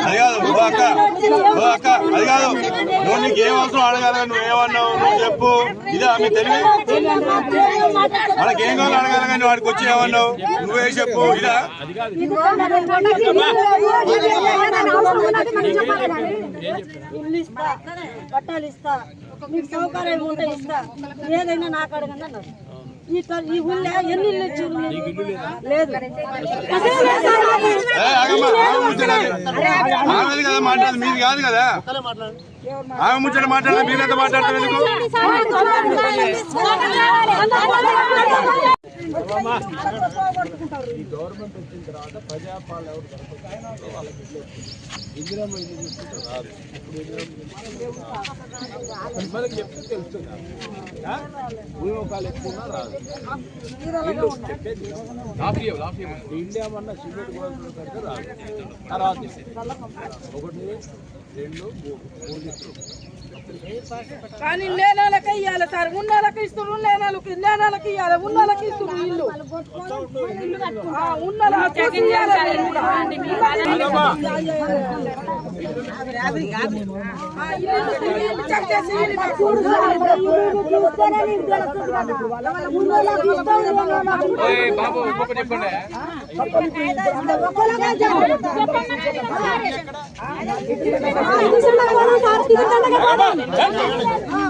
అది కాదు ఓ అక్క ఓ అక్క అది కాదు నువ్వు నీకు ఏం అవసరం అడగాలి నువ్వు ఏమన్నావు నువ్వు చెప్పు ఇదా మీ తెలివి మనకి ఏం కావాలో అడగాలి కానీ వాడికి వచ్చి ఏమన్నావు నువ్వే చెప్పు ఇదా ఇస్తా పట్టాలు ఇస్తా మీకు సౌకర్యం ఉంటే ఇస్తా ఏదైనా నాకు అడగండి అన్నారు. ఈ ఈ ఊళ్ళో ఎన్ని ఇల్లు ఇచ్చారు మీరు? లేదు అసలు లేదు? సార్ అది. ఏ, ఆగమ్మా, ఆమె ఈ గవర్నమెంట్ వచ్చిన తర్వాత మాట్లాడదు మీది కాదు కదా ఆమె ముచ్చట మాట్లాడాలి మీరంతా మాట్లాడతారు మనకి చెప్తే తెలుస్తుంది? భూమిముఖాలు ఎక్కువ రాదు. ఇల్లు చెప్పేది లాఫీ ఇండియా మన సిమెంట్ గోడలు కడితే రాదు. తర్వాత ఒకటి రెండు మూడు మూడు కానీ లేనాలకే ఇవ్వాలి సార్. ఉన్నోళ్ళకి ఇస్తున్నారు లేనాలకి లేనాలకి ఇవ్వాలి ఉన్నోళ్ళకి ఇస్తున్నారు ఇల్లు. ఉన్నోళ్ళకి బాబు ఇంకొకటి చెప్పండి ఇల్లు తిరగాలి. ఇల్లు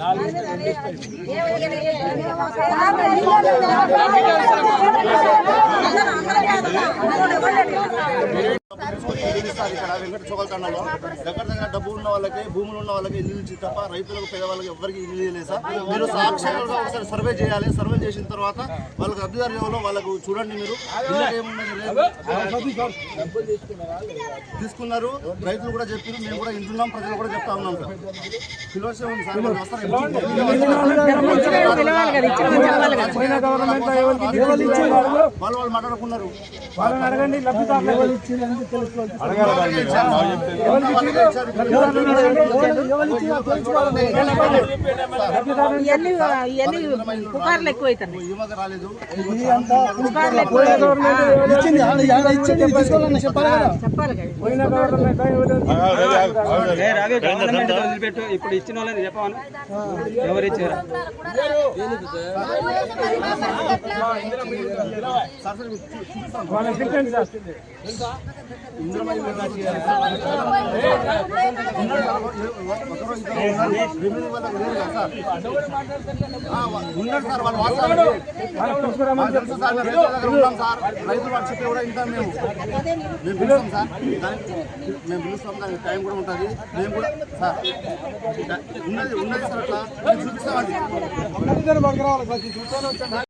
నాలుగు ఇస్తారు ఇక్కడ వెంకట చోకల్తండలో దగ్గర దగ్గర డబ్బు ఉన్న వాళ్ళకి భూములు ఉన్న వాళ్ళకి ఇల్లు ఇచ్చి తప్ప రైతులకు పేదవాళ్ళకి ఎవరికి ఇల్లు లేదు సార్. మీరు సాక్షాత్గా ఒకసారి సర్వే చేయాలి. సర్వే చేసిన తర్వాత వాళ్ళకి అర్ధదారు ఎవరో వాళ్ళకు చూడండి మీరు. తీసుకున్నారు. రైతులు కూడా చెప్పారు. మేము కూడా ఇంటున్నాం. ప్రజలు కూడా చెప్తా ఉన్నాం సార్. సార్. వస్తారు? వాళ్ళు వాళ్ళు మాట్లాడుకున్నారు. వాళ్ళని అడగండి. లబ్ధిదారులు పుకార్లు ఎక్కువ వదిలిపెట్టు. ఇప్పుడు ఇచ్చిన వాళ్ళని చెప్పాను ఎవరు ఇచ్చారు? ఉన్నాడు సార్ ఉన్నారు సార్ వాళ్ళు వాస్తవాలు తెలుసు సార్ సార్ రైతులు వాళ్ళు చెప్పి కూడా ఇంటాం మేము మేము పిలుస్తాం సార్. మేము పిలుస్తాం దానికి టైం కూడా ఉంటుంది మేము కూడా సార్ ఉన్నది ఉన్నది సార్ అట్లా. చూపిస్తామండి